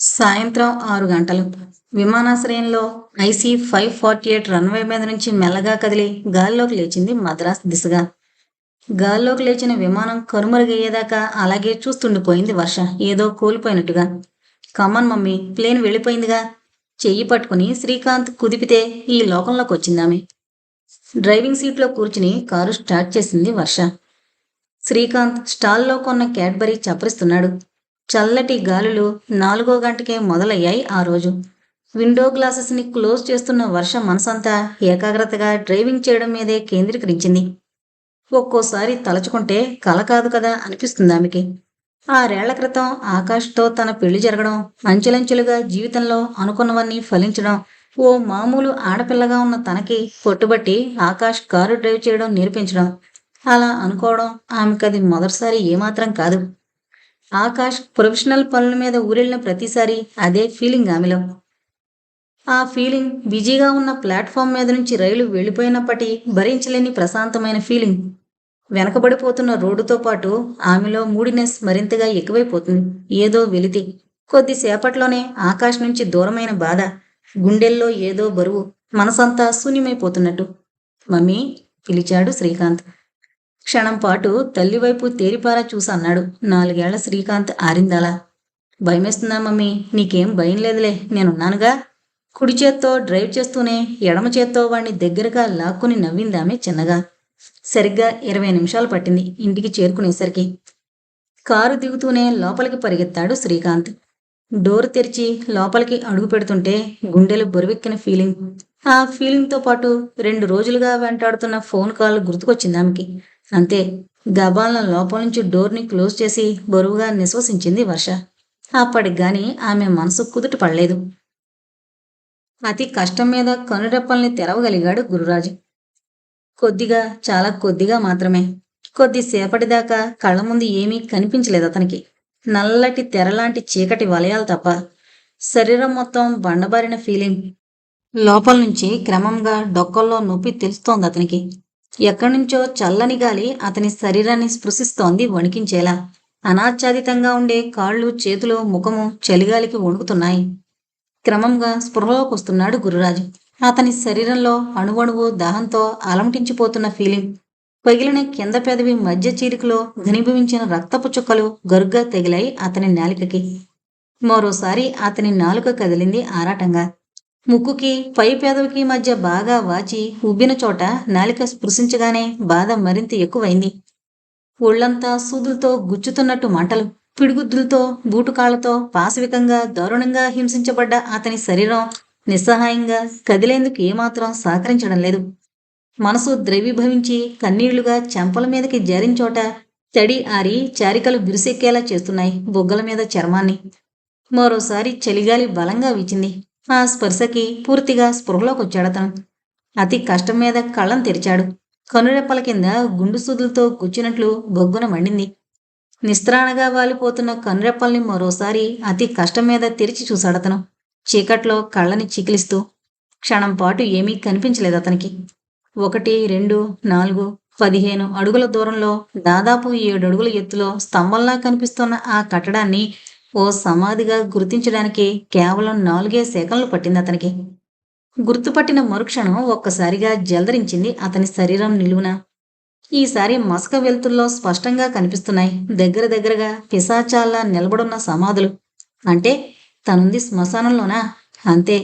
సాయంత్రం ఆరు గంటలు. విమానాశ్రయంలో IC five forty eight runway మీద నుంచి మెల్లగా కదిలి గాల్లోకి లేచింది మద్రాస్ దిశగా. గాల్లోకి లేచిన విమానం కరుమరుగయ్యేదాకా అలాగే చూస్తుండిపోయింది వర్ష. ఏదో కోల్పోయినట్టుగా. కమన్ మమ్మీ ప్లేన్ వెళ్ళిపోయిందిగా. చెయ్యి పట్టుకుని శ్రీకాంత్ కుదిపితే ఈ లోకంలోకి వచ్చిందామె. డ్రైవింగ్ సీట్లో కూర్చుని కారు స్టార్ట్ చేసింది వర్ష. శ్రీకాంత్ స్టాల్లో కొన్న క్యాడ్బరీ చప్పరిస్తున్నాడు. చల్లటి గాలులు నాలుగో గంటకే మొదలయ్యాయి ఆ రోజు. విండో గ్లాసెస్ని క్లోజ్ చేస్తున్న వర్ష మనసంతా ఏకాగ్రతగా డ్రైవింగ్ చేయడం మీదే కేంద్రీకరించింది. ఒక్కోసారి తలచుకుంటే కల కాదు కదా అనిపిస్తుంది ఆమెకి. ఆరేళ్ళ క్రితం ఆకాష్తో తన పెళ్ళి జరగడం అంచెలంచెలుగా జీవితంలో అనుకున్నవన్నీ ఫలించడం ఓ మామూలు ఆడపిల్లగా ఉన్న తనకి పొట్టుబట్టి ఆకాష్ కారు డ్రైవ్ చేయడం నేర్పించడం అలా అనుకోవడం ఆమెకది మొదటిసారి ఏమాత్రం కాదు. ఆకాష్ ప్రొఫెషనల్ పనుల మీద ఊరెళ్ళిన ప్రతిసారి అదే ఫీలింగ్ ఆమెలో. ఆ ఫీలింగ్ బిజీగా ఉన్న ప్లాట్ఫామ్ మీద నుంచి రైలు వెళ్ళిపోయినప్పటి భరించలేని ప్రశాంతమైన ఫీలింగ్. వెనకబడిపోతున్న రోడ్డుతో పాటు ఆమెలో మూడినెస్ మరింతగా ఎక్కువైపోతుంది. ఏదో వెలితి. కొద్దిసేపట్లోనే ఆకాష్ నుంచి దూరమైన బాధ. గుండెల్లో ఏదో బరువు. మనసంతా శూన్యమైపోతున్నట్టు. మమ్మీ పిలిచాడు శ్రీకాంత్. క్షణం పాటు తల్లివైపు తేరిపారా చూసన్నాడు. నాలుగేళ్ళ శ్రీకాంత్ ఆరిందాలా. భయమేస్తుందా మమ్మీ? నీకేం భయం లేదులే నేనున్నానుగా. కుడి చేత్తో డ్రైవ్ చేస్తూనే ఎడమ చేత్తో వాణ్ణి దగ్గరగా లాక్కుని నవ్విందామె చిన్నగా. సరిగ్గా ఇరవై నిమిషాలు పట్టింది ఇంటికి చేరుకునేసరికి. కారు దిగుతూనే లోపలికి పరిగెత్తాడు శ్రీకాంత్. డోర్ తెరిచి లోపలికి అడుగు పెడుతుంటే గుండెలు బరువెక్కిన ఫీలింగ్. ఆ ఫీలింగ్తో పాటు రెండు రోజులుగా వెంటాడుతున్న ఫోన్ కాల్ గుర్తుకొచ్చింది ఆమెకి. అంతే. గబాలన లోపల నుంచి డోర్ని క్లోజ్ చేసి బరువుగా నిశ్వసించింది వర్ష. అప్పటికి గాని ఆమె మనసు కుదుట పడలేదు. అతి కష్టం మీద కనురెప్పల్ని తెరవగలిగాడు గురురాజు. కొద్దిగా చాలా కొద్దిగా మాత్రమే. కొద్దిసేపటిదాకా కళ్ళ ముందు ఏమీ కనిపించలేదు అతనికి. నల్లటి తెరలాంటి చీకటి వలయాలు తప్ప శరీరం మొత్తం బండబారిన ఫీలింగ్. లోపల నుంచి క్రమంగా డొక్కల్లో నొప్పి తెలుస్తోంది అతనికి. ఎక్కడి నుంచో చల్లని గాలి అతని శరీరాన్ని స్పృశిస్తోంది వణికించేలా. అనాచ్ఛాదితంగా ఉండే కాళ్ళు చేతులు ముఖము చలిగాలికి వణుకుతున్నాయి. క్రమంగా స్పృహలోకి వస్తున్నాడు గురురాజు. అతని శరీరంలో అణువణువు దాహంతో అలమటించిపోతున్న ఫీలింగ్. పగిలిన కింద పెదవి మధ్య చీలికలో ఘనీభవించిన రక్తపు చుక్కలు గరుగ్గా తగిలాయి అతని నాలికకి. మరోసారి అతని నాలుక కదిలింది ఆరాటంగా. ముక్కుకి పై పెదవికి మధ్య బాగా వాచి ఉబ్బిన చోట నాలిక స్పృశించగానే బాధ మరింత ఎక్కువైంది. ఒళ్ళంతా సూదులతో గుచ్చుతున్నట్టు మంటలు పిడుగుద్దులతో బూటుకాళ్ళతో పాశవికంగా దారుణంగా హింసించబడ్డ అతని శరీరం నిస్సహాయంగా కదిలేందుకు ఏమాత్రం సహకరించడం లేదు. మనసు ద్రవీభవించి కన్నీళ్ళుగా చెంపల మీదకి జారించోట తడి ఆరి చారికలు బిరుసెక్కేలా చేస్తున్నాయి బొగ్గల మీద చర్మాన్ని. మరోసారి చలిగాలి బలంగా వీచింది. ఆ స్పర్శకి పూర్తిగా స్పృహలోకొచ్చాడతను. అతి కష్టం మీద కళ్ళం తెరిచాడు. కనురెప్పల కింద గుండు సూదులతో కూర్చున్నట్లు బొగ్గున మండింది. నిస్త్రాణగా వాలిపోతున్న కనురెప్పల్ని మరోసారి అతి కష్టం మీద తెరిచి చూశాడతను. చీకట్లో కళ్ళని చికిలిస్తూ క్షణం పాటు ఏమీ కనిపించలేదు అతనికి. ఒకటి రెండు నాలుగు పదిహేను అడుగుల దూరంలో దాదాపు ఏడు అడుగుల ఎత్తులో స్తంభంలా కనిపిస్తున్న ఆ కట్టడాన్ని ఓ సమాధిగా గుర్తించడానికి కేవలం నాలుగే సెకండ్లు పట్టింది అతనికి. గుర్తుపట్టిన మరుక్షణం ఒక్కసారిగా జలదరించింది అతని శరీరం నిలువున. ఈసారి మసక వెలుతుల్లో స్పష్టంగా కనిపిస్తున్నాయి. దగ్గర దగ్గరగా పిశాచాల్లా నిలబడున్న సమాధులు. అంటే తనుంది శ్మశానంలోనా? అంతే.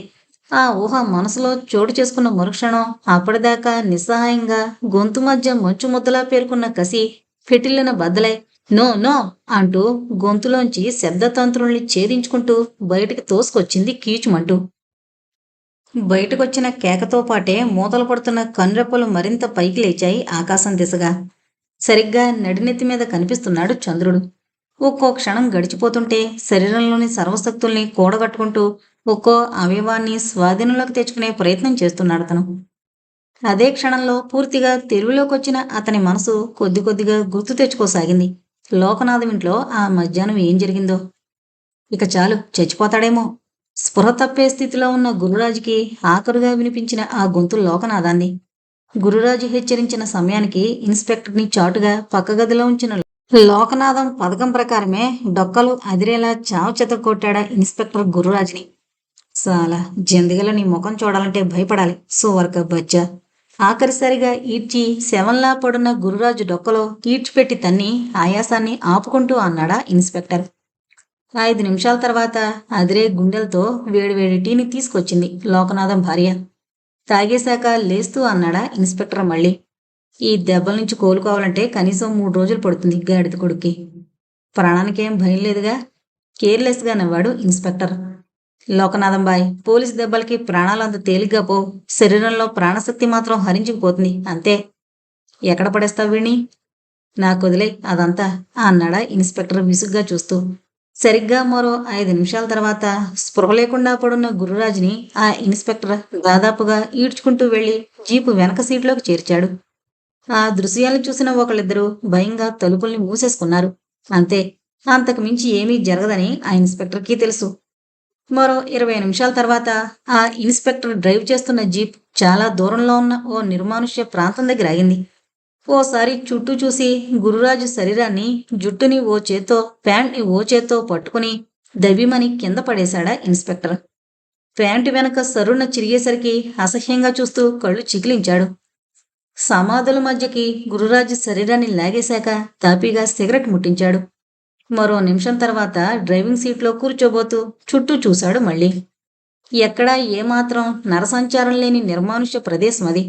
ఆ ఊహ మనసులో చోటు చేసుకున్న మరుక్షణం అప్పటిదాకా నిస్సహాయంగా గొంతు మధ్య మంచు ముద్దలా పేర్కొన్న కసి ఫిటిల్లిన బద్దలై నో నో అంటూ గొంతులోంచి శబ్దతంత్రుల్ని ఛేదించుకుంటూ బయటికి తోసుకొచ్చింది కీచుమంటూ. బయటకొచ్చిన కేకతో పాటే మూతలు పడుతున్న కన్రెప్పలు మరింత పైకి లేచాయి ఆకాశం దిశగా. సరిగ్గా నడినెత్తి మీద కనిపిస్తున్నాడు చంద్రుడు. ఒక్కో క్షణం గడిచిపోతుంటే శరీరంలోని సర్వశక్తుల్ని కూడగట్టుకుంటూ ఒక్కో అవయవాన్ని స్వాధీనంలోకి తెచ్చుకునే ప్రయత్నం చేస్తున్నాడు అతను. అదే క్షణంలో పూర్తిగా తెలుగులోకి వచ్చిన అతని మనసు కొద్ది కొద్దిగా గుర్తు తెచ్చుకోసాగింది. లోకనాథం ఇంట్లో ఆ మధ్యాహ్నం ఏం జరిగిందో? ఇక చాలు చచ్చిపోతాడేమో. స్పృహ తప్పే స్థితిలో ఉన్న గురురాజుకి ఆఖరుగా వినిపించిన ఆ గొంతు లోకనాథాన్ని. గురురాజు హెచ్చరించిన సమయానికి ఇన్స్పెక్టర్ని చాటుగా పక్క గదిలో ఉంచిన లోకనాథం పథకం ప్రకారమే డొక్కలు అదిరేలా చావచెత కొట్టాడా ఇన్స్పెక్టర్ గురురాజుని. చాలా జందిగల నీ ముఖం చూడాలంటే భయపడాలి సువర్క బచ్చా. ఆఖరిసరిగా ఈడ్చి శవంలా పడున్న గురురాజు డొక్కలో ఈడ్చిపెట్టి తన్ని ఆయాసాన్ని ఆపుకుంటూ అన్నాడా ఇన్స్పెక్టర్. ఐదు నిమిషాల తర్వాత అదిరే గుండెలతో వేడివేడి టీని తీసుకొచ్చింది లోకనాథం భార్య. తాగేశాక లేస్తూ అన్నాడా ఇన్స్పెక్టర్ మళ్ళీ. ఈ దెబ్బల నుంచి కోలుకోవాలంటే కనీసం మూడు రోజులు పడుతుంది గాడిద కొడుక్కి. ప్రాణానికేం భయం లేదుగా కేర్లెస్గా నవ్వాడు ఇన్స్పెక్టర్. లోకనాథం బాయ్ పోలీస్ దెబ్బలకి ప్రాణాలు అంత తేలిగ్గా పో. శరీరంలో ప్రాణశక్తి మాత్రం హరించుకుపోతుంది అంతే. ఎక్కడ పడేస్తావు వీణ్ణి? నాకు వదిలే అదంతా అన్నాడా ఇన్స్పెక్టర్ విసుగ్గా చూస్తూ. సరిగ్గా మరో ఐదు నిమిషాల తర్వాత స్పృహ లేకుండా పడున్న గురురాజుని ఆ ఇన్స్పెక్టర్ దాదాపుగా ఈడ్చుకుంటూ వెళ్ళి జీపు వెనక సీట్లోకి చేర్చాడు. ఆ దృశ్యాలను చూసిన ఒకళ్ళిద్దరూ భయంగా తలుపుల్ని మూసేసుకున్నారు. అంతే అంతకు మించి ఏమీ జరగదని ఆ ఇన్స్పెక్టర్కి తెలుసు. మరో ఇరవై నిమిషాల తర్వాత ఆ ఇన్స్పెక్టర్ డ్రైవ్ చేస్తున్న జీప్ చాలా దూరంలో ఉన్న ఓ నిర్మానుష్య ప్రాంతం దగ్గర ఆగింది. ఓసారి చుట్టూ చూసి గురురాజు శరీరాన్ని జుట్టుని ఓ చేత్తో ప్యాంట్ని ఓ చేత్తో పట్టుకుని దవ్యమని కింద పడేశాడా ఇన్స్పెక్టర్. ప్యాంటు వెనక సరుణ చిరిగేసరికి అసహ్యంగా చూస్తూ కళ్ళు చికిలించాడు సమాధుల మధ్యకి గురురాజు శరీరాన్ని లాగేశాక తాపీగా సిగరెట్ ముట్టించాడు. మరో నిమిషం తర్వాత డ్రైవింగ్ సీట్లో కూర్చోబోతూ చుట్టూ చూశాడు మళ్ళీ. ఎక్కడా ఏమాత్రం నరసంచారం లేని నిర్మానుష్య ప్రదేశం అది.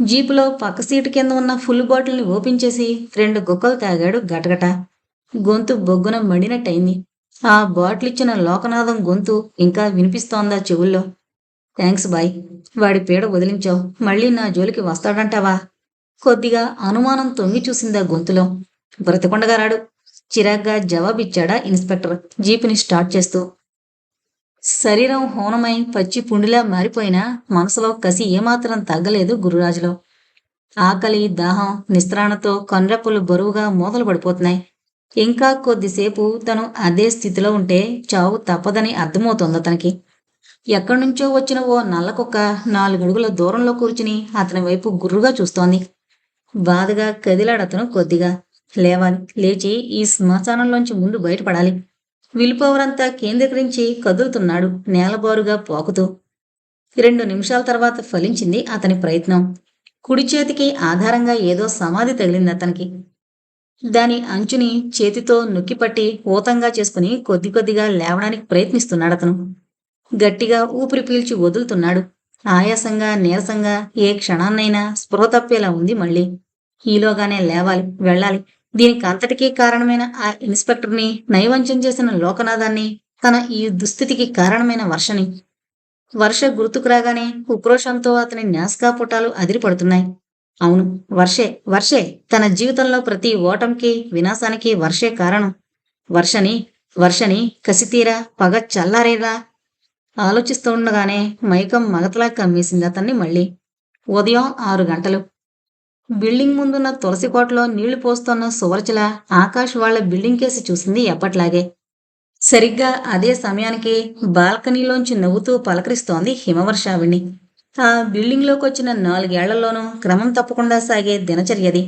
జీపులో పక్క సీటు కింద ఉన్న ఫుల్ బాటిల్ని ఓపెన్ చేసి రెండు గుక్కలు తాగాడు గటగట గొంతు బొగ్గున మడినట్టయింది. ఆ బాటిల్ ఇచ్చిన లోకనాథం గొంతు ఇంకా వినిపిస్తోందా చెవుల్లో. Thanks boy. వాడి పీడ వదిలించావు. మళ్ళీ నా జోలికి వస్తాడంటావా? కొద్దిగా అనుమానం తొంగి చూసిందా గొంతులో. బ్రతకుండగా రాడు. చిరాగ్గా జవాబిచ్చాడా ఇన్స్పెక్టర్. జీపుని స్టార్ట్ చేస్తూ శరీరం హోనమై పచ్చి పుండిలా మారిపోయినా మనసులో కసి ఏమాత్రం తగ్గలేదు గురురాజులో. ఆకలి దాహం నిస్త్రాణతో కన్రెప్పులు బరువుగా మూతలు పడిపోతున్నాయి. ఇంకా కొద్దిసేపు తను అదే స్థితిలో ఉంటే చావు తప్పదని అర్థమవుతోంది అతనికి. ఎక్కడి నుంచో వచ్చిన ఓ నల్లకొక్క నాలుగడుగుల దూరంలో కూర్చుని అతని వైపు గుర్రుగా చూస్తోంది. బాధగా కదిలాడతను కొద్దిగా. లేవాలి. లేచి ఈ శ్మశానంలోంచి ముందు బయటపడాలి. విలుపవరంతా కేంద్రీకరించి కదులుతున్నాడు నేలబారుగా పోకుతూ. రెండు నిమిషాల తర్వాత ఫలించింది అతని ప్రయత్నం. కుడి చేతికి ఆధారంగా ఏదో సమాధి తగిలింది అతనికి. దాని అంచుని చేతితో నొక్కిపట్టి ఊతంగా చేసుకుని కొద్ది కొద్దిగా లేవడానికి ప్రయత్నిస్తున్నాడు అతను. గట్టిగా ఊపిరి పీల్చి వదులుతున్నాడు. ఆయాసంగా నీరసంగా ఏ క్షణాన్నైనా స్పృహ తప్పేలా ఉంది మళ్ళీ. ఈలోగానే లేవాలి వెళ్ళాలి. దీనికి అంతటికీ కారణమైన ఆ ఇన్స్పెక్టర్ని నైవంచం చేసిన లోకనాథాన్ని తన ఈ దుస్థితికి కారణమైన వర్షని. వర్ష గుర్తుకు రాగానే ఉక్రోషంతో అతని న్యాస్కాపుటాలు అదిరిపడుతున్నాయి. అవును వర్షే వర్షే. తన జీవితంలో ప్రతి ఓటంకి వినాశానికి వర్షే కారణం. వర్షని వర్షని కసితీరా పగ చల్లారేరా. ఆలోచిస్తూ ఉండగానే మైకం మగతలా కమ్మేసింది అతన్ని మళ్ళీ. ఉదయం ఆరు గంటలు. బిల్డింగ్ ముందున్న తులసి కోటలో నీళ్ళు పోస్తున్న సువర్చల ఆకాష్ వాళ్ళ బిల్డింగ్ కేసి చూసింది ఎప్పట్లాగే. సరిగ్గా అదే సమయానికి బాల్కనీలోంచి నవ్వుతూ పలకరిస్తోంది హిమవర్షావిణి. ఆ బిల్డింగ్లోకి వచ్చిన నాలుగేళ్ళలోనూ క్రమం తప్పకుండా సాగే దినచర్యది.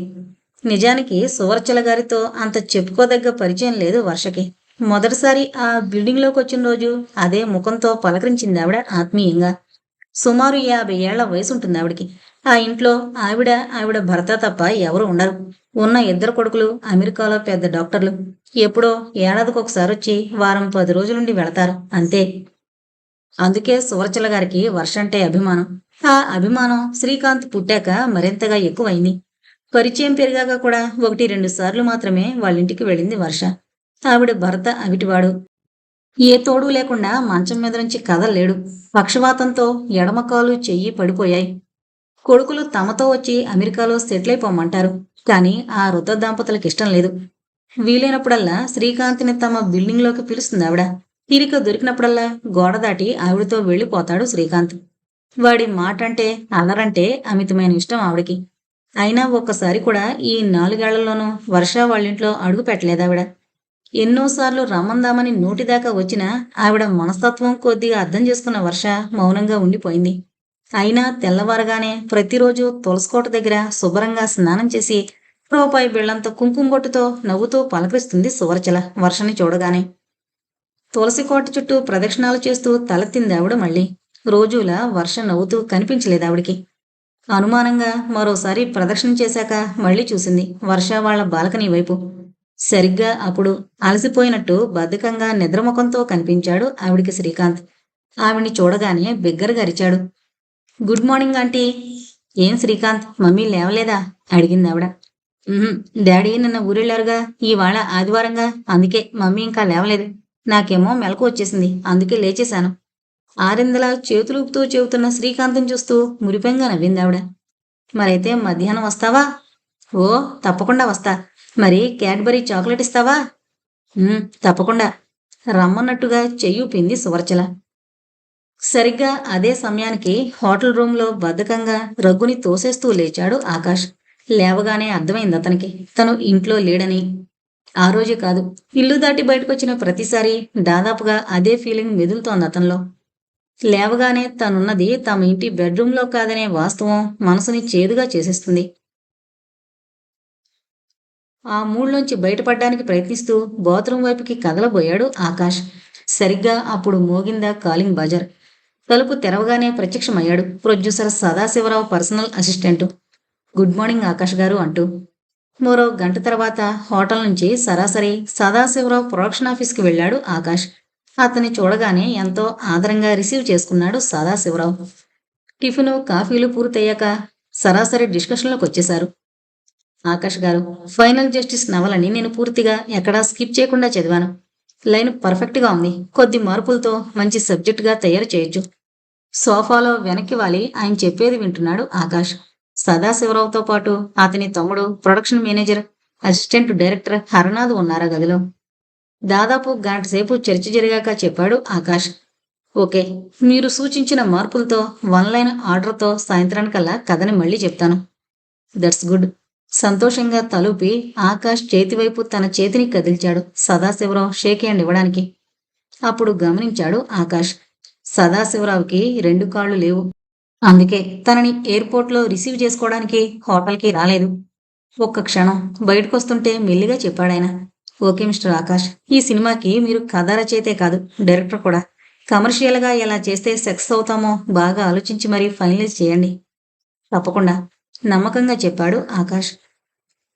నిజానికి సువర్చల గారితో అంత చెప్పుకోదగ్గ పరిచయం లేదు వర్షకి. మొదటిసారి ఆ బిల్డింగ్లోకి వచ్చిన రోజు అదే ముఖంతో పలకరించింది ఆవిడ ఆత్మీయంగా. సుమారు యాభై ఏళ్ళ వయసు ఉంటుంది ఆవిడకి ఆ ఇంట్లో ఆవిడ ఆవిడ భర్త తప్ప ఎవరు ఉండరు. ఉన్న ఇద్దరు కొడుకులు అమెరికాలో పెద్ద డాక్టర్లు. ఎప్పుడో ఏడాదికి ఒకసారి వచ్చి వారం పది రోజులుండి వెళతారు అంతే. అందుకే సువర్చల గారికి వర్షంటే అభిమానం. ఆ అభిమానం శ్రీకాంత్ పుట్టాక మరింతగా ఎక్కువైంది. పరిచయం పెరిగాక కూడా ఒకటి రెండు సార్లు మాత్రమే వాళ్ళింటికి వెళ్ళింది వర్ష. ఆవిడ భర్త అవిటివాడు. ఏ తోడు లేకుండా మంచం మీద నుంచి కదలలేడు. పక్షవాతంతో ఎడమకాలు చెయ్యి పడిపోయాయి. కొడుకులు తమతో వచ్చి అమెరికాలో సెటిల్ అయిపోమంటారు. కానీ ఆ వృద్ధ దంపతులకు ఇష్టం లేదు. వీలైనప్పుడల్లా శ్రీకాంత్ని తమ బిల్డింగ్లోకి పిలుస్తుంది ఆవిడ. తీరిక దొరికినప్పుడల్లా గోడ దాటి ఆవిడతో వెళ్ళిపోతాడు శ్రీకాంత్. వాడి మాట అంటే అలరంటే అమితమైన ఇష్టం ఆవిడకి. అయినా ఒక్కసారి కూడా ఈ నాలుగేళ్ళలోనూ వర్ష వాళ్ళింట్లో అడుగు పెట్టలేదు ఆవిడ. ఎన్నోసార్లు రమ్మందామని నోటిదాకా వచ్చినా ఆవిడ మనస్తత్వం కొద్దిగా అర్థం చేసుకున్న వర్ష మౌనంగా ఉండిపోయింది. అయినా తెల్లవారగానే ప్రతిరోజు తులసికోట దగ్గర శుభ్రంగా స్నానం చేసి రూపాయి బిళ్ళంత కుంకుమగొట్టుతో నవ్వుతూ పలకరిస్తుంది సువర్చల వర్షని చూడగానే. తులసి కోట చుట్టూ ప్రదక్షిణాలు చేస్తూ తలెత్తింది ఆవిడ మళ్ళీ. రోజులా వర్ష నవ్వుతూ కనిపించలేదు ఆవిడికి. అనుమానంగా మరోసారి ప్రదక్షిణ చేశాక మళ్ళీ చూసింది వర్ష వాళ్ళ బాల్కనీ వైపు. సరిగ్గా అప్పుడు అలసిపోయినట్టు బద్ధకంగా నిద్రముఖంతో కనిపించాడు ఆవిడికి శ్రీకాంత్. ఆవిడ్ని చూడగానే బిగ్గరగా అరిచాడు. గుడ్ మార్నింగ్ ఆంటీ ఏం శ్రీకాంత్? మమ్మీ లేవలేదా? అడిగింది ఆవిడ. డాడీ నిన్న ఊరెళ్ళారుగా ఇవాళ ఆదివారంగా అందుకే మమ్మీ ఇంకా లేవలేదు. నాకేమో మెలకు వచ్చేసింది అందుకే లేచేశాను. ఆరిందలా చేతులూపుతూ చెబుతున్న శ్రీకాంత్ని చూస్తూ మురిపెంగా నవ్వింది ఆవిడ. మరైతే మధ్యాహ్నం వస్తావా? ఓ తప్పకుండా వస్తా. మరి క్యాడ్బరీ చాక్లెట్ ఇస్తావా? తప్పకుండా. రమ్మన్నట్టుగా చెయ్యూపింది సువర్చల. సరిగ్గా అదే సమయానికి హోటల్ రూమ్లో బద్ధకంగా రగ్గుని తోసేస్తూ లేచాడు ఆకాష్. లేవగానే అర్థమైంది అతనికి. తను ఇంట్లో లేడని. ఆ రోజే కాదు. ఇల్లు దాటి బయటకొచ్చిన ప్రతిసారి దాదాపుగా అదే ఫీలింగ్ మెదులుతోంది అతనిలో. లేవగానే తనున్నది తమ ఇంటి బెడ్రూమ్లో కాదనే వాస్తవం మనసుని చేదుగా చేసేస్తుంది. ఆ మూడ్లోంచి బయటపడడానికి ప్రయత్నిస్తూ బాత్రూమ్ వైపుకి కదలబోయాడు ఆకాష్. సరిగ్గా అప్పుడు మోగిందా కాలింగ్ బజార్. తలుపు తెరవగానే ప్రత్యక్షమయ్యాడు. Producer Sadasivarao personal assistant. Good morning Akash garu అంటూ. మరో గంట తర్వాత హోటల్ నుంచి సరాసరి సదాశివరావు ప్రొడక్షన్ ఆఫీస్కి వెళ్ళాడు ఆకాష్. అతన్ని చూడగానే ఎంతో ఆదరంగా రిసీవ్ చేసుకున్నాడు సదాశివరావు. టిఫిను కాఫీలు పూర్తయ్యాక సరాసరి డిస్కషన్లోకి వచ్చేశారు. ఆకాష్ గారు ఫైనల్ జస్టిస్ నవలని నేను పూర్తిగా ఎక్కడా స్కిప్ చేయకుండా చదివాను. లైన్ పర్ఫెక్ట్గా ఉంది. కొద్ది మార్పులతో మంచి సబ్జెక్టుగా తయారు చేయొచ్చు. సోఫాలో వెనక్కి వాలి. ఆయన చెప్పేది వింటున్నాడు ఆకాష్. సదాశివరావుతో పాటు అతని తమ్ముడు production manager assistant director Haranath ఉన్నారా గదిలో? దాదాపు గంట సేపు చర్చ జరిగాక చెప్పాడు ఆకాష్. ఓకే మీరు సూచించిన మార్పులతో వన్ లైన్ ఆర్డర్తో సాయంత్రానికల్లా కథని మళ్ళీ చెప్తాను. That's good. సంతోషంగా తలుపి ఆకాష్ చేతివైపు తన చేతిని కదిల్చాడు సదాశివరావు షేక్ హ్యాండ్ ఇవ్వడానికి. అప్పుడు గమనించాడు ఆకాష్. సదాశివరావుకి రెండు కాళ్ళు లేవు. అందుకే తనని ఎయిర్పోర్ట్లో రిసీవ్ చేసుకోవడానికి హోటల్కి రాలేదు. ఒక్క క్షణం బయటకొస్తుంటే మెల్లిగా చెప్పాడాయన. ఓకే మిస్టర్ ఆకాష్ ఈ సినిమాకి మీరు కథ రచయితే కాదు డైరెక్టర్ కూడా. కమర్షియల్గా ఎలా చేస్తే సక్సెస్ అవుతామో బాగా ఆలోచించి మరీ ఫైనలైజ్ చేయండి. తప్పకుండా నమ్మకంగా చెప్పాడు ఆకాష్.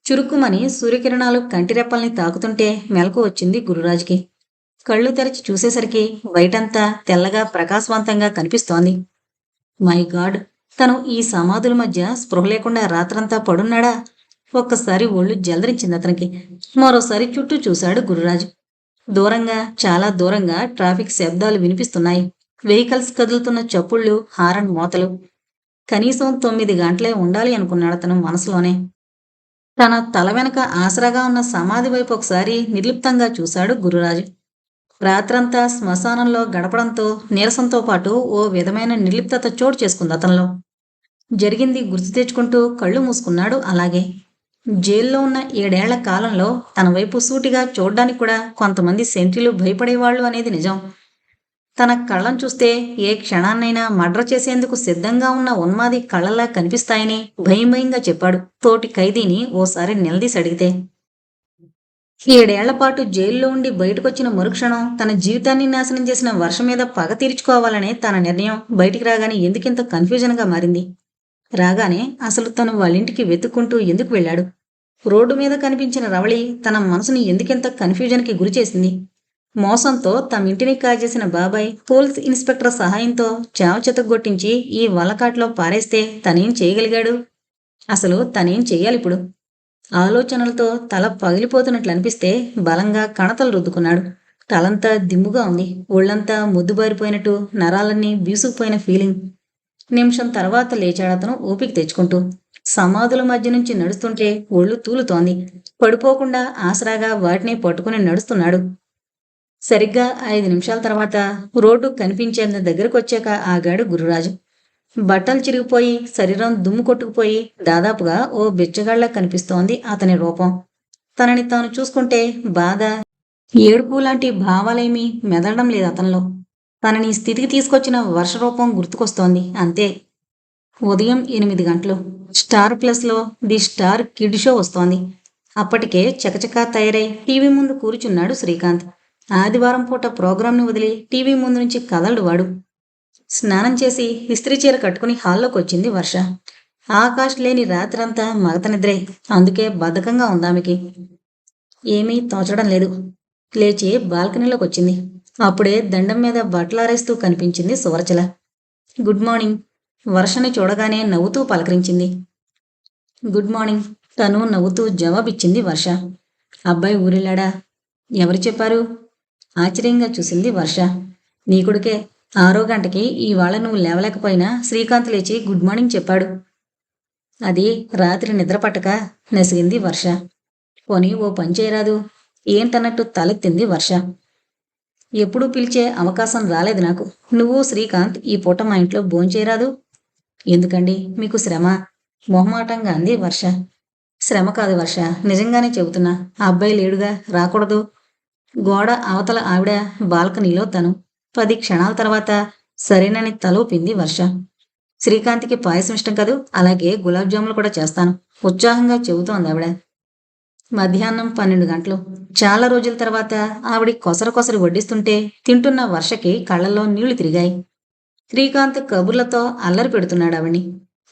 చురుక్కుమని సూర్యకిరణాలు కంటిరెప్పల్ని తాకుతుంటే మెలకు వచ్చింది గురురాజుకి. కళ్ళు తెరచి చూసేసరికి బయటంతా తెల్లగా ప్రకాశవంతంగా కనిపిస్తోంది. మై గాడ్ తను ఈ సమాధుల మధ్య స్పృహ లేకుండా రాత్రంతా పడున్నాడా? ఒక్కసారి ఒళ్ళు జలదరించింది అతనికి. మరోసారి చుట్టూ చూశాడు గురురాజు. దూరంగా చాలా దూరంగా ట్రాఫిక్ శబ్దాలు వినిపిస్తున్నాయి. వెహికల్స్ కదులుతున్న చప్పుళ్ళు హారన్ మోతలు. కనీసం తొమ్మిది గంటలే ఉండాలి అనుకున్నాడు అతను మనసులోనే. తన తల వెనక ఆసరాగా ఉన్న సమాధి వైపు ఒకసారి నిర్లిప్తంగా చూశాడు గురురాజు. రాత్రంతా శ్మశానంలో గడపడంతో నీరసంతో పాటు ఓ విధమైన నిర్లిప్తత చోటు చేసుకుంది అతనిలో. జరిగింది గుర్తు తెచ్చుకుంటూ కళ్ళు మూసుకున్నాడు అలాగే. జైల్లో ఉన్న ఏడేళ్ళ కాలంలో తన వైపు సూటిగా చూడ్డానికి కూడా కొంతమంది సెంట్రీలు భయపడేవాళ్ళు అనేది నిజం. తన కళ్ళను చూస్తే ఏ క్షణాన్నైనా మర్డర్ చేసేందుకు సిద్ధంగా ఉన్న ఉన్మాది కళ్ళలా కనిపిస్తాయని భయం భయంగా చెప్పాడు. తోటి ఖైదీని ఓసారి నిలదీసి అడిగితే ఏడేళ్ళ పాటు జైల్లో ఉండి బయటకొచ్చిన మరుక్షణం తన జీవితాన్ని నాశనం చేసిన వర్షం మీద పగ తీర్చుకోవాలనే తన నిర్ణయం బయటికి రాగానే ఎందుకింత కన్ఫ్యూజన్గా మారింది. రాగానే అసలు తను వాళ్ళింటికి వెతుక్కుంటూ ఎందుకు వెళ్ళాడు? రోడ్డు మీద కనిపించిన రవళి తన మనసుని ఎందుకింత కన్ఫ్యూజన్కి గురిచేసింది మోసంతో తమ ఇంటిని కాజేసిన బాబాయ్ పోలీస్ ఇన్స్పెక్టర్ సహాయంతో చావ చెతగొట్టించి ఈ వలకాట్లో పారేస్తే తనేం చేయగలిగాడు? అసలు తనేం చెయ్యాలి ఇప్పుడు ఆలోచనలతో తల పగిలిపోతున్నట్లు అనిపిస్తే బలంగా కణతలు రుద్దుకున్నాడు. తలంతా దిమ్ముగా ఉంది. ఒళ్ళంతా ముద్దుబారిపోయినట్టు నరాలన్నీ బీసుకుపోయిన ఫీలింగ్. నిమిషం తర్వాత లేచాడతను ఓపిక తెచ్చుకుంటూ. సమాధుల మధ్య నుంచి నడుస్తుంటే ఒళ్ళు తూలుతోంది. పడిపోకుండా ఆసరాగా వాటిని పట్టుకుని నడుస్తున్నాడు. సరిగ్గా ఐదు నిమిషాల తర్వాత రోడ్డు కనిపించేంత దగ్గరకు వచ్చాక ఆగాడు గురురాజు. బట్టలు చిరిగిపోయి శరీరం దుమ్ము కొట్టుకుపోయి దాదాపుగా ఓ బిచ్చగాళ్ళ కనిపిస్తోంది అతని రూపం. తనని తాను చూసుకుంటే బాధ ఏడుపు లాంటి భావాలేమీ మెదలడం లేదు అతనిలో. తనని స్థితికి తీసుకొచ్చిన వర్షరూపం గుర్తుకొస్తోంది అంతే. ఉదయం ఎనిమిది గంటలు. స్టార్ ప్లస్లో ది స్టార్ కిడ్ షో వస్తోంది. అప్పటికే చకచకా తయారై టీవీ ముందు కూర్చున్నాడు శ్రీకాంత్. ఆదివారం పూట ప్రోగ్రాంని వదిలి టీవీ ముందు నుంచి కదలడు వాడు. స్నానం చేసి ఇస్త్రీ చీర కట్టుకుని హాల్లోకి వచ్చింది వర్ష. ఆకాష్ లేని రాత్రంతా మగత నిద్రే. అందుకే బద్ధకంగా ఉందామెకి ఏమీ తోచడం లేదు. లేచి బాల్కనీలోకి వచ్చింది. అప్పుడే దండం మీద బట్టలారేస్తూ కనిపించింది సువర్చల గుడ్ మార్నింగ్. వర్షని చూడగానే నవ్వుతూ పలకరించింది. Good morning. తను నవ్వుతూ జవాబిచ్చింది వర్ష. అబ్బాయి ఊరెళ్ళాడా? ఎవరు చెప్పారు? ఆశ్చర్యంగా చూసింది వర్ష. నీ కొడుకే ఆరో గంటకి ఇవాళ నువ్వు లేవలేకపోయినా శ్రీకాంత్ లేచి గుడ్ మార్నింగ్ చెప్పాడు. అది రాత్రి నిద్ర పట్టక నసిగింది వర్ష. పోనీ ఓ పని చేయరాదు. ఏంటన్నట్టు తలెత్తింది వర్ష. ఎప్పుడూ పిలిచే అవకాశం రాలేదు నాకు. నువ్వు శ్రీకాంత్ ఈ పూట మా ఇంట్లో భోంచేయరాదు ఎందుకండి? మీకు శ్రమ? మొహమాటంగా అంది వర్ష. శ్రమ కాదు వర్ష. నిజంగానే చెబుతున్నా. ఆ అబ్బాయి లేడుగా రాకూడదు. గోడ అవతల ఆవిడ బాల్కనీలో తను. పది క్షణాల తర్వాత సరేనని తలూపింది వర్ష. శ్రీకాంత్కి పాయసం ఇష్టం కదూ? అలాగే గులాబ్ జాములు కూడా చేస్తాను. ఉత్సాహంగా చెబుతోంది ఆవిడ. మధ్యాహ్నం పన్నెండు గంటలు. చాలా రోజుల తర్వాత ఆవిడ కొసరు కొసరు వడ్డిస్తుంటే తింటున్న వర్షకి కళ్ళల్లో నీళ్ళు తిరిగాయి. శ్రీకాంత్ కబుర్లతో అల్లరి పెడుతున్నాడు ఆవిడ్ని.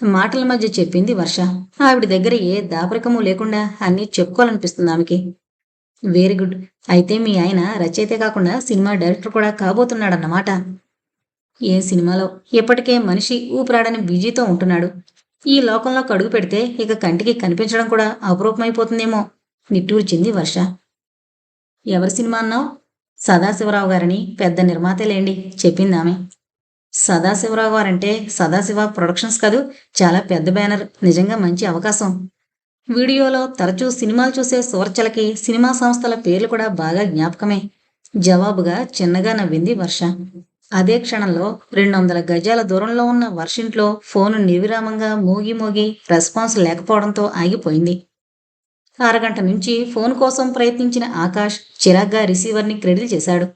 మాటల మధ్య చెప్పింది వర్ష. ఆవిడ దగ్గర ఏ దాపరికము లేకుండా అన్నీ చెప్పుకోవాలనిపిస్తుంది ఆమెకి. వెరీ గుడ్ అయితే మీ ఆయన రచయితే కాకుండా సినిమా డైరెక్టర్ కూడా కాబోతున్నాడన్నమాట. ఏ సినిమాలో? ఇప్పటికే మనిషి ఊపిరాడని బిజీతో ఉంటున్నాడు. ఈ లోకంలో కడుగు పెడితే ఇక కంటికి కనిపించడం కూడా అపురూపమైపోతుందేమో. నిట్టూర్చింది వర్ష. ఎవరి సినిమా అన్నావు? సదాశివరావు గారని. పెద్ద నిర్మాతలేండి. చెప్పింది ఆమె. సదాశివరావు గారంటే సదాశివ ప్రొడక్షన్స్ కాదు. చాలా పెద్ద బ్యానర్. నిజంగా మంచి అవకాశం. వీడియోలో తరచూ సినిమాలు చూసే సూర్చలకి సినిమా సంస్థల పేర్లు కూడా బాగా జ్ఞాపకమే. జవాబుగా చిన్నగా నవ్వింది వర్ష. అదే క్షణంలో రెండు వందల గజాల దూరంలో ఉన్న వర్షింట్లో ఫోను నిర్విరామంగా మోగి మోగి రెస్పాన్స్ లేకపోవడంతో ఆగిపోయింది. అరగంట నుంచి ఫోన్ కోసం ప్రయత్నించిన ఆకాష్ చిరాగ్గా రిసీవర్ని క్రెడిల్ చేశాడు.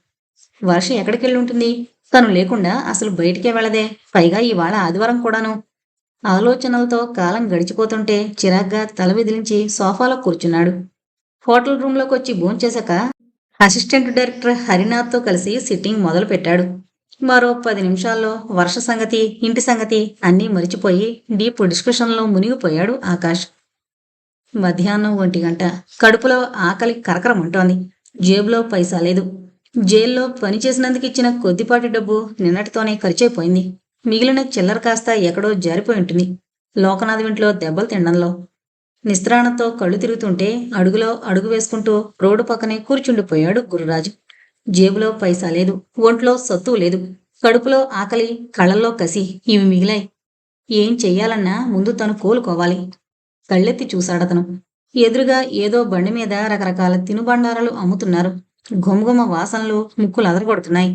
వర్ష ఎక్కడికెళ్ళి ఉంటుంది? తను లేకుండా అసలు బయటికే వెళ్ళదే. పైగా ఇవాళ ఆదివారం కూడాను. ఆలోచనలతో కాలం గడిచిపోతుంటే చిరాగ్గా తల విదిలించి సోఫాలో కూర్చున్నాడు. హోటల్ రూమ్లోకి వచ్చి భోంచేశాక అసిస్టెంట్ డైరెక్టర్ హరినాథ్తో కలిసి సిట్టింగ్ మొదలు పెట్టాడు మరో పది నిమిషాల్లో వర్ష సంగతి ఇంటి సంగతి అన్నీ మరిచిపోయి డీప్ డిస్కషన్లో మునిగిపోయాడు ఆకాష్. మధ్యాహ్నం ఒంటి గంట. కడుపులో ఆకలి కరకరమంటోంది. జేబులో పైసా లేదు. జైల్లో పనిచేసినందుకు ఇచ్చిన కొద్దిపాటి డబ్బు నిన్నటితోనే ఖర్చయిపోయింది మిగిలిన చిల్లర కాస్త ఎక్కడో జారిపోయి ఉంటుంది లోకనాథ్ ఇంట్లో దెబ్బలు తినడంలో. నిస్త్రాణతో కళ్ళు తిరుగుతుంటే అడుగులో అడుగు వేసుకుంటూ రోడ్డు పక్కనే కూర్చుండిపోయాడు గురురాజు. జేబులో పైసా లేదు ఒంట్లో సత్తు లేదు కడుపులో ఆకలి కళ్ళల్లో కసి ఇవి మిగిలాయి. ఏం చెయ్యాలన్నా ముందు తను కోలుకోవాలి. కళ్ళెత్తి చూశాడతను. ఎదురుగా ఏదో బండి మీద రకరకాల తినుబండారాలు అమ్ముతున్నారు. గుమగుమ వాసనలు ముక్కులు అదరగొడుతున్నాయి.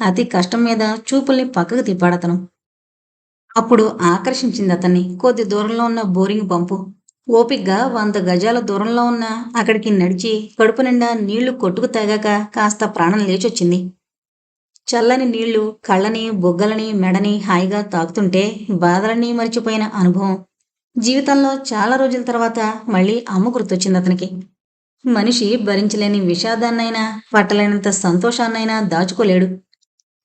అతి కష్టం మీద చూపుల్ని పక్కకు తిప్పాడతను. అప్పుడు ఆకర్షించింది అతన్ని. కొద్ది దూరంలో ఉన్న బోరింగ్ పంపు. ఓపిగ్గా వంద గజాల దూరంలో ఉన్న అక్కడికి నడిచి కడుపు నిండా నీళ్ళు కొట్టుకు తాగాక కాస్త ప్రాణం లేచొచ్చింది. చల్లని నీళ్ళు కళ్ళని బొగ్గలని మెడని హాయిగా తాకుతుంటే బాధలన్నీ మరిచిపోయిన అనుభవం. జీవితంలో చాలా రోజుల తర్వాత మళ్ళీ అమ్మ గుర్తొచ్చింది అతనికి. మనిషి భరించలేని విషాదాన్నైనా పట్టలేనంత సంతోషాన్నైనా దాచుకోలేడు.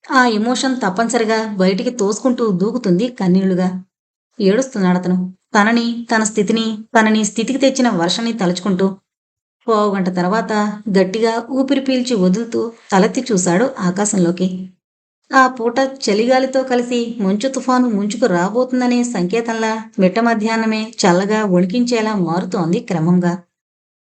ఆ ఎమోషన్ తప్పనిసరిగా బయటికి తోసుకుంటూ దూకుతుంది కన్నీళ్ళుగా. ఏడుస్తున్నాడు అతను తనని తన స్థితిని తనని స్థితికి తెచ్చిన వర్షని తలుచుకుంటూ గంట తర్వాత గట్టిగా ఊపిరి పీల్చి వదులుతూ తలెత్తి చూశాడు ఆకాశంలోకి. ఆ పూట చలిగాలితో కలిసి మంచు తుఫాను ముంచుకు రాబోతుందనే సంకేతంలా మిట్ట మధ్యాహ్నమే చల్లగా వణికించేలా మారుతోంది క్రమంగా.